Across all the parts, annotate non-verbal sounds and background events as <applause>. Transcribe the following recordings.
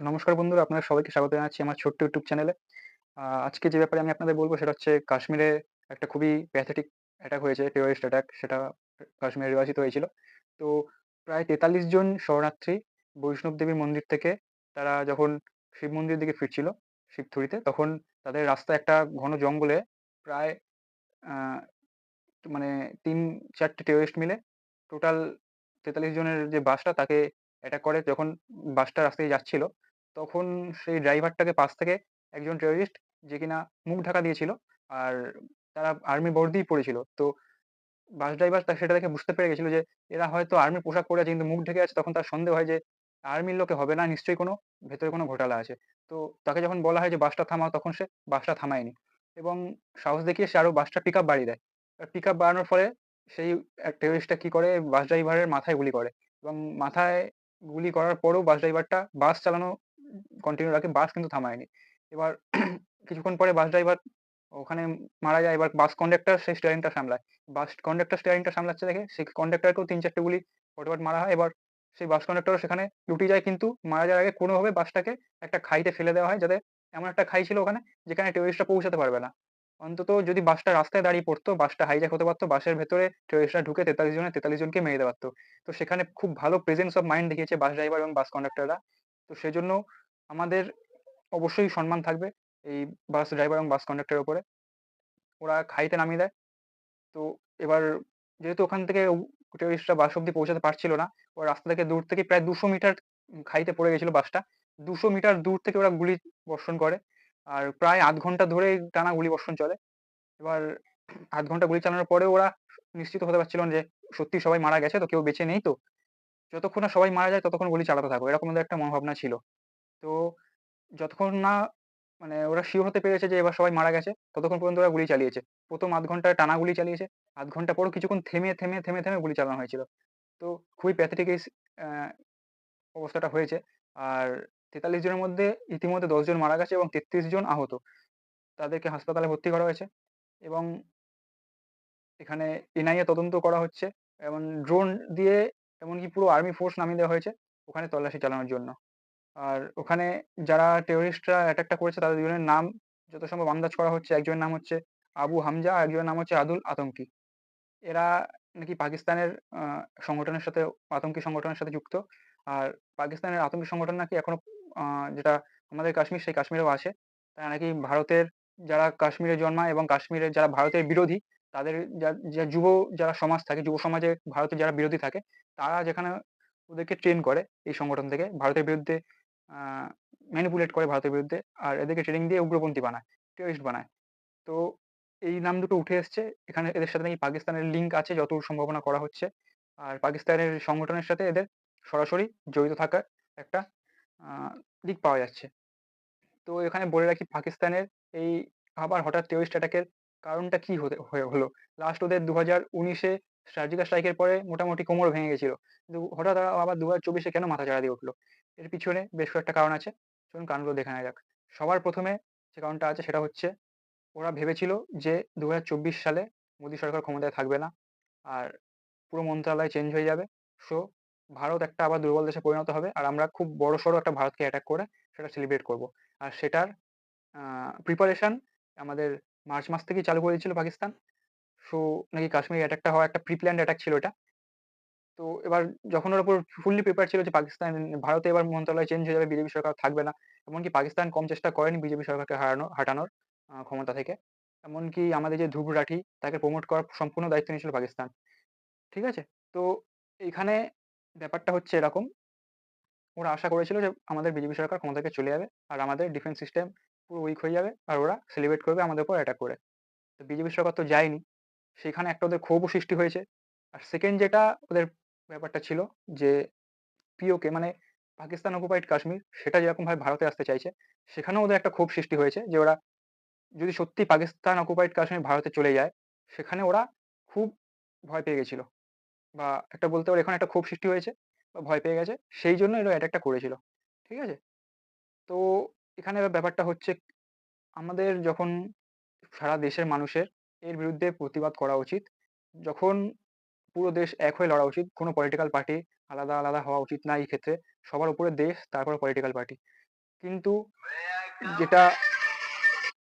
নমস্কার বন্ধুরা, আপনাদের সবাইকে স্বাগত জানাচ্ছি আমার ছোট্ট ইউটিউব চ্যানেলে। আজকে যে ব্যাপারে আমি আপনাদের বলব সেটা হচ্ছে কাশ্মীরে একটা খুবই প্যাথেটিক অ্যাটাক হয়েছে, টেররিস্ট অ্যাটাক সেটা কাশ্মীরে নির্বাচিত হয়েছিল। তো প্রায় ৪৩ জন শরণার্থী বৈষ্ণব দেবীর মন্দির থেকে তারা যখন শিব মন্দিরের দিকে ফিরছিল, শিবথুরিতে, তখন তাদের রাস্তা একটা ঘন জঙ্গলে প্রায় মানে ৩-৪ টে টেররিস্ট মিলে টোটাল ৪৩ জনের যে বাসটা তাকে অ্যাটাক করে। যখন বাসটা রাস্তায় যাচ্ছিল, তখন সেই ড্রাইভারটাকে পাশ থেকে একজন টেররিস্ট যে কিনা মুখ ঢাকা দিয়েছিল আর তারা আর্মি বর্দিই পড়েছিল। তো বাস ড্রাইভার তা সেটা দেখে বুঝতে পেরে গেছিল যে এরা হয়তো আর্মি পোশাক পরে আছে কিন্তু মুখ ঢেকে আছে। তখন তার সন্দেহ হয় যে আর্মির লোকে হবে না, নিশ্চয়ই কোনো ভেতরে কোনো ঘোটালা আছে। তো তাকে যখন বলা হয় যে বাসটা থামাও, তখন সে বাসটা থামায়নি এবং সাহস দেখিয়ে সে আরও বাসটা পিক আপ বাড়িয়ে দেয়। আর পিকআপ বাড়ানোর ফলে সেই টেররিস্টটা কি করে বাস ড্রাইভারের মাথায় গুলি করে এবং মাথায় গুলি করার পরও বাস ড্রাইভারটা বাস চালানো কন্টিনিউ রাখে, বাস কিন্তু থামায়নি। এবার <clears throat> কিছুক্ষণ পরে বাস ড্রাইভার ওখানে মারা যায়। এবার বাস কন্ডাক্টর সেই স্টিয়ারিংটা সামলায়। বাস কন্ডাক্টর স্টিয়ারিংটা সামলাচ্ছে দেখে সেই কন্ডাক্টরকেও ৩-৪ টে গুলি ফটাফট মারা হয়। এবার সেই বাস কন্ডাক্টরও সেখানে লুটিয়ে যায় কিন্তু মারা যাওয়ার আগে কোনোভাবে বাসটাকে একটা খাইতে ফেলে দেওয়া হয় যাতে এমন একটা খাই ছিল ওখানে যেখানে টেররিস্টরা পৌঁছাতে পারবে না। অন্তত যদি বাসটা রাস্তায় দাঁড়িয়ে পড়তো, বাসটা হাইজ্যাক হতে পারতো বাসের ভেতরে টেররিস্টরা ঢুকে ৪৩ জনের ৪৩ জনকে মেরে দিতে পারত। তো সেখানে খুব ভালো প্রেজেন্স অফ মাইন্ড দেখিয়েছে বাস ড্রাইভার এবং বাস কন্ডাক্টররা। তো সেজন্য আমাদের অবশ্যই সম্মান থাকবে এই বাস ড্রাইভার এবং বাস কন্ডাক্টরের উপরে। ওরা খাইতে নামিয়ে দেয়। তো এবার যেহেতু ওখান থেকে উ টেররিস্টরা বাস অব্দি পৌঁছাতে পারছিল না, ওরা রাস্তা থেকে দূর থেকে প্রায় দুশো মিটার খাইতে পড়ে গেছিল বাসটা। দুশো মিটার দূর থেকে ওরা গুলি বর্ষণ করে। আর প্রায় আধ ঘণ্টা ধরেই টানা গুলি বর্ষণ চলে। এবার আধ ঘণ্টা গুলি চালানোর পরেও ওরা নিশ্চিত হতে পারছিল না যে সত্যি সবাই মারা গেছে তো, কেউ বেঁচে নেই তো? যতক্ষণ না সবাই মারা যায় ততক্ষণ গুলি চালাতে থাকো। এরকম ওদের একটা মনোভাবনা ছিল। তো যতক্ষণ না মানে ওরা সিওর হতে পেরেছে যে এবার সবাই মারা গেছে, ততক্ষণ পর্যন্ত ওরা গুলি চালিয়েছে। ১ম ০.৫ ঘণ্টা টানা গুলি চালিয়েছে। আধ ঘণ্টা পরও কিছুক্ষণ থেমে, থেমে, থেমে, থেমে গুলি চালানো হয়েছিল। তো খুবই প্যাথেটিক এই অবস্থাটা হয়েছে। আর ৪৩ জনের মধ্যে ইতিমধ্যে ১০ জন মারা গেছে এবং ৩৩ জন আহত। তাদেরকে হাসপাতালে ভর্তি করা হয়েছে এবং এখানে এনআইএ তদন্ত করা হচ্ছে এবং ড্রোন দিয়ে এমনকি পুরো আর্মি ফোর্স নামিয়ে দেওয়া হয়েছে ওখানে তল্লাশি চালানোর জন্য। আর ওখানে যারা টেররিস্টরা অ্যাটাকটা করেছে তাদের দুজনের নাম যত সম্ভব আন্দাজ করা হচ্ছে। একজনের নাম হচ্ছে আবু হামজা, আরেকজনের নাম হচ্ছে আদুল আতঙ্কি। এরা নাকি পাকিস্তানের সংগঠনের সাথে আতঙ্কি সংগঠনের সাথে যুক্ত। আর পাকিস্তানের আতঙ্কি সংগঠন নাকি এখনও যেটা আমাদের কাশ্মীর সেই কাশ্মীরেও আছে। তারা নাকি ভারতের যারা কাশ্মীরে জন্মায় এবং কাশ্মীরের যারা ভারতের বিরোধী তাদের যা যুব যারা সমাজ থাকে, যুব সমাজে ভারতের যারা বিরোধী থাকে, তারা যেখানে ওদেরকে ট্রেন করে এই সংগঠন থেকে ভারতের বিরুদ্ধে ম্যানিপুলেট করে ভারতের বিরুদ্ধে। আর এদেরকে ট্রেনিং দিয়ে উগ্রপন্থী বানায়, টেররিস্ট বানায়। তো এই নাম দুটো উঠে এসছে। এখানে এদের সাথে নাকি পাকিস্তানের লিঙ্ক আছে যতদূর সম্ভাবনা করা হচ্ছে। আর পাকিস্তানের সংগঠনের সাথে এদের সরাসরি জড়িত থাকার একটা দিক পাওয়া যাচ্ছে। তো এখানে বলে রাখি পাকিস্তানের এই আবার হঠাৎ টেররিস্ট অ্যাটাকের কারণটা কি হতে হলো? লাস্ট ওদের ২০১৯ এ সার্জিক্যাল স্ট্রাইকের পরে মোটামুটি কোমর ভেঙে গেছিল। কিন্তু হঠাৎ আবার ২০২৪ এ কেন মাথা চাড়া দিয়ে উঠল এর পিছনে বেশ কয়েকটা কারণ আছে। চলুন কারণগুলো দেখে নেওয়া যাক। সবার ১ম এ যে কারণটা আছে সেটা হচ্ছে ওরা ভেবেছিল যে ২০২৪ সালে মোদী সরকার ক্ষমতায় থাকবে না। আর পুরো মন্ত্রণালয় চেঞ্জ হয়ে যাবে। সো ভারত একটা আবার দুর্বল দেশে পরিণত হবে। আর আমরা খুব বড়সড় একটা ভারতকে অ্যাটাক করে সেটা সেলিব্রেট করব। আর সেটার প্রিপারেশন আমাদের মার্চ মাস থেকেই চালু করে দিয়েছিল পাকিস্তান। সো নাকি কাশ্মীর অ্যাটাকটা হওয়া একটা প্রি প্ল্যান্ড অ্যাটাক ছিল এটা। তো এবার যখন ওর উপর ফুললি প্রিপেয়ার ছিল যে পাকিস্তান ভারতে এবার মন্ত্রণালয় চেঞ্জ হয়ে যাবে, বিজেপি সরকার থাকবে না। এমনকি পাকিস্তান কম চেষ্টা করেনি বিজেপি সরকারকে হারানো হাঁটানোর ক্ষমতা থেকে। এমনকি আমাদের যে ধ্রুব রাঠি তাকে প্রমোট করার সম্পূর্ণ দায়িত্ব নিয়েছিল পাকিস্তান। ঠিক আছে? তো এইখানে ব্যাপারটা হচ্ছে এরকম ওরা আশা করেছিল যে আমাদের বিজেপি সরকার ক্ষমতা থেকে চলে যাবে। আর আমাদের ডিফেন্স সিস্টেম পুরো উইক হয়ে যাবে। আর ওরা সেলিব্রেট করবে আমাদের উপর অ্যাটাক করে। তো বিজেপি সরকার তো যায়নি। সেখানে একটা ওদের ক্ষোভও সৃষ্টি হয়েছে। আর সেকেন্ড যেটা ওদের ব্যাপারটা ছিল যে পিওকে মানে পাকিস্তান অকুপাইড কাশ্মীর সেটা যেরকমভাবে ভারতে আসতে চাইছে, সেখানেও ওদের একটা ক্ষোভ সৃষ্টি হয়েছে যে ওরা যদি সত্যি পাকিস্তান অকুপাইড কাশ্মীর ভারতে চলে যায়, সেখানে ওরা খুব ভয় পেয়ে গেছিল। বা একটা বলতে পারো এখানে একটা ক্ষোভ সৃষ্টি হয়েছে বা ভয় পেয়ে গেছে। সেই জন্য এরা অ্যাটাকটা করেছিল। ঠিক আছে? তো এখানে ব্যাপারটা হচ্ছে আমাদের যখন সারা দেশের মানুষের এর বিরুদ্ধে প্রতিবাদ করা উচিত। যখন পুরো দেশ এক হয়ে লড়া উচিত। কোনো পলিটিক্যাল পার্টি আলাদা, আলাদা হওয়া উচিত না এই ক্ষেত্রে। সবার উপরে দেশ তারপরে পলিটিক্যাল পার্টি। কিন্তু যেটা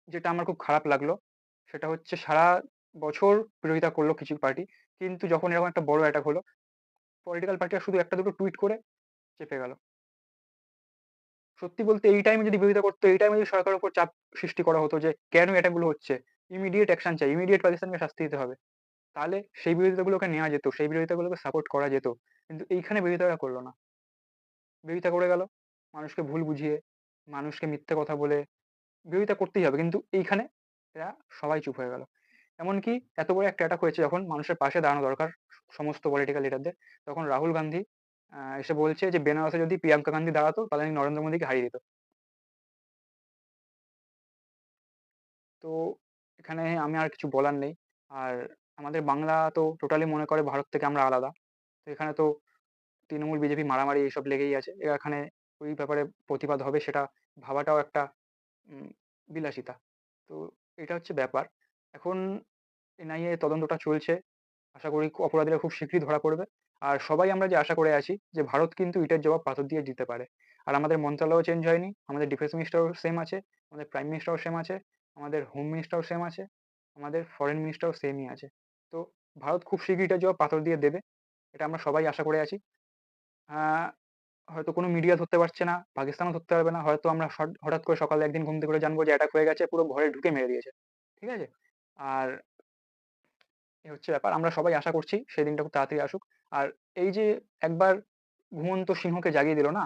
যেটা আমার খুব খারাপ লাগল সেটা হচ্ছে সারা বছর বিরোধিতা করল কিছু পার্টি কিন্তু যখন এরকম একটা বড় অ্যাটাক হলো পলিটিক্যাল পার্টিরা শুধু একটা দুটো টুইট করে চেপে গেল। সত্যি বলতে এই টাইমে যদি বিরোধিতা করতো, এই টাইমে যদি সরকারের উপর চাপ সৃষ্টি করা হতো যে কেন এটাগুলো হচ্ছে ইমিডিয়েট অ্যাকশন চাই ইমিডিয়েট পাকিস্তানকে শাস্তি দিতে হবে, তাহলে সেই বিরোধিতাগুলোকে নেওয়া যেত, সেই বিরোধিতাগুলোকে সাপোর্ট করা যেত। কিন্তু এইখানে বিরোধিতাটা করল না। বিরোধিতা করে গেল, মানুষকে ভুল বুঝিয়ে, মানুষকে মিথ্যে কথা বলে বিরোধিতা করতেই হবে। কিন্তু এইখানে এরা সবাই চুপ হয়ে গেল। এমনকি এত বড় একটা অ্যাটাক হয়েছে যখন মানুষের পাশে দাঁড়ানো দরকার সমস্ত পলিটিক্যাল লিডারদের তখন রাহুল গান্ধী এসে বলছে যে, বেনারসে যদি প্রিয়াঙ্কা গান্ধী দাঁড়াতো, তাহলে আমি নরেন্দ্র মোদীকে হারিয়ে দিত। তো, এখানে আমি আর কিছু বলার নেই। আর আমাদের বাংলা তো টোটালি মনে করে ভারত থেকে আমরা আলাদা। তো এখানে তো তৃণমূল, বিজেপি মারামারি এইসব লেগেই আছে। এখানে ওই ব্যাপারে প্রতিবাদ হবে সেটা ভাবাটাও একটা বিলাসিতা। তো এটা হচ্ছে ব্যাপার। এখন এনআইএ তদন্তটা চলছে। আশা করি অপরাধীরা খুব শীঘ্রই ধরা পড়বে। আর সবাই আমরা যে আশা করে আছি যে ভারত কিন্তু ইটের জবাব পাথর দিয়ে দিতে পারে। আর আমাদের মন্ত্রণালয়ও চেঞ্জ হয়নি। আমাদের ডিফেন্স মিনিস্টারও সেম আছে। আমাদের প্রাইম মিনিস্টারও সেম আছে। আমাদের হোম মিনিস্টারও সেম আছে। আমাদের ফরেন মিনিস্টারও সেমই আছে। তো ভারত খুব শীঘ্রই ইটের জবাব পাথর দিয়ে দেবে। এটা আমরা সবাই আশা করে আছি। হয়তো কোনো মিডিয়া ধরতে পারছে না, পাকিস্তানও ধরতে পারবে না। হয়তো আমরা হঠাৎ করে সকালে একদিন ঘুম থেকে জানব যে অ্যাটাক হয়ে গেছে, পুরো ঘরে ঢুকে মেরে দিয়েছে। ঠিক আছে? আর এই হচ্ছে ব্যাপার, আমরা সবাই আশা করছি সেই দিনটা খুব তাড়াতাড়ি আসুক। আর এই যে একবার ঘুমন্ত সিংহকে জাগিয়ে দিল না,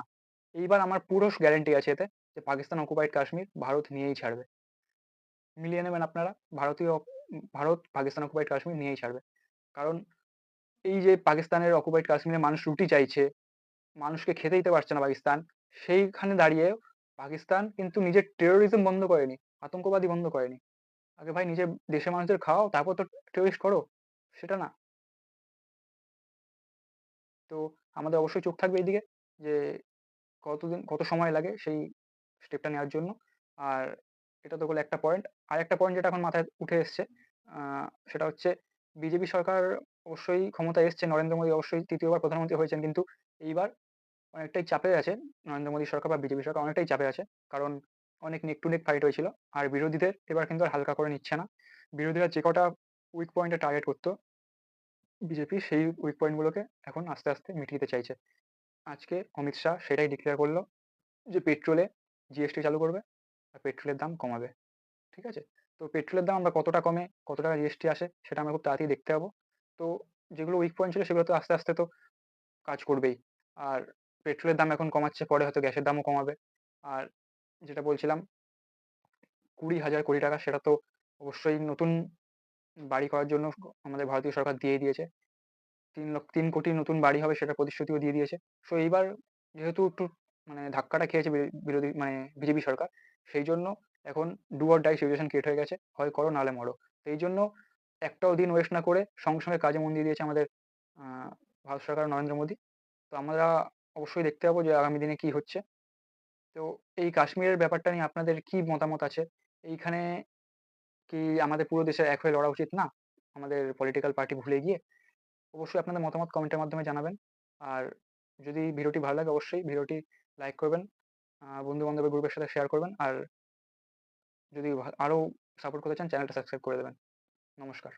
এইবার আমার পুরো গ্যারেন্টি আছে এতে যে পাকিস্তান অকুপাইড কাশ্মীর ভারত নিয়েই ছাড়বে। মিলিয়ে নেবেন আপনারা, ভারতীয়, ভারত পাকিস্তান অকুপাইড কাশ্মীর নিয়েই ছাড়বে। কারণ এই যে পাকিস্তানের অকুপাইড কাশ্মীরে মানুষ রুটি চাইছে, মানুষকে খেতে দিতে পারছে না পাকিস্তান, সেইখানে দাঁড়িয়ে পাকিস্তান কিন্তু নিজের টেরোরিজম বন্ধ করেনি, আতঙ্কবাদী বন্ধ করেনি। আগে ভাই নিজের দেশের মানুষদের খাওয়াও তারপর তো টেরোরিস্ট করো। সেটা না। তো আমাদের অবশ্যই চোখ থাকবে এইদিকে যে কতদিন, কত সময় লাগে সেই স্টেপটা নেওয়ার জন্য। আর এটা তো হলো একটা পয়েন্ট আর একটা পয়েন্ট যেটা এখন মাথায় উঠে এসছে সেটা হচ্ছে বিজেপি সরকার অবশ্যই ক্ষমতায় এসছে। নরেন্দ্র মোদী অবশ্যই তৃতীয়বার প্রধানমন্ত্রী হয়েছেন কিন্তু এইবার অনেকটাই চাপে আছে। নরেন্দ্র মোদী সরকার বা বিজেপি সরকার অনেকটাই চাপে আছে। কারণ অনেক নেক টু নেক ফাইট হয়েছিল। আর বিরোধীদের এবার কিন্তু আর হালকা করে নিচ্ছে না। বিরোধীরা যে কটা উইক পয়েন্টে টার্গেট করতো বিজেপি সেই উইক পয়েন্টগুলোকে এখন আস্তে আস্তে মিটিয়ে দিতে চাইছে। আজকে অমিত শাহ সেটাই ডিক্লেয়ার করল যে পেট্রোলে জিএসটি চালু করবে আর পেট্রোলের দাম কমাবে। ঠিক আছে? তো পেট্রোলের দাম আমরা কতটা কমে কত টাকা জিএসটি আসে সেটা আমরা খুব তাড়াতাড়ি দেখতে পাবো। তো যেগুলো উইক পয়েন্ট ছিল সেগুলো তো আস্তে আস্তে তো কাজ করবেই। আর পেট্রোলের দাম এখন কমাচ্ছে, পরে হয়তো গ্যাসের দামও কমাবে। আর যেটা বলছিলাম, কুড়ি হাজার কোটি টাকা সেটা তো অবশ্যই নতুন বাড়ি করার জন্য আমাদের ভারতীয় সরকার দিয়ে দিয়েছে। তিন লক্ষ, তিন কোটি নতুন বাড়ি হবে সেটার প্রতিশ্রুতিও দিয়ে দিয়েছে। সো এইবার যেহেতু একটু মানে ধাক্কাটা খেয়েছে বিরোধী মানে বিজেপি সরকার, সেই জন্য এখন ডু ডাই সিচুয়েশন ক্রিয়েট হয়ে গেছে। হয় করো, নাহলে মরো। এই জন্য একটাও দিন ওয়েস্ট না করে সঙ্গে সঙ্গে কাজে মন দিয়ে দিয়েছে আমাদের ভারত সরকার নরেন্দ্র মোদী। তো আমরা অবশ্যই দেখতে পাবো যে আগামী দিনে কি হচ্ছে। তো এই কাশ্মীরের ব্যাপারটা নিয়ে আপনাদের কি মতামত আছে? এইখানে কি আমাদের পুরো দেশে এক হয়ে লড়া উচিত না? আমাদের পলিটিক্যাল পার্টি ভুলে গিয়ে? অবশ্যই আপনাদের মতামত কমেন্টের মাধ্যমে জানাবেন। আর যদি ভিডিওটি ভালো লাগে অবশ্যই ভিডিওটি লাইক করবেন বন্ধু বান্ধবের গ্রুপের সাথে শেয়ার করবেন, আর যদি আরও সাপোর্ট করতে চান চ্যানেলটা সাবস্ক্রাইব করে দেবেন। নমস্কার।